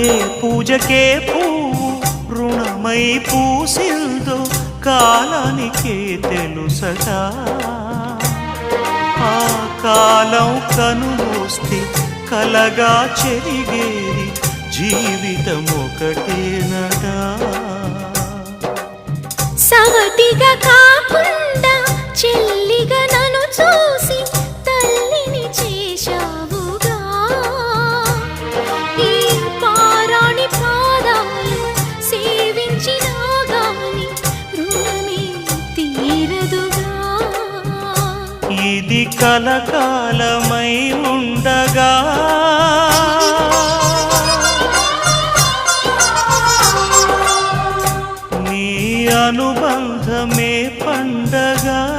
ఏ పూజకే పువ్వు రుణమై పూసిందో కాలానికే తెలుసగా ఆ కాలం కనుమూస్తే కలగా చెరిగేది జీవితం ఒకటేనడా సవటిగా కా ఇది కలకాలమై ఉండగా. నీ అనుబంధమే పండగా.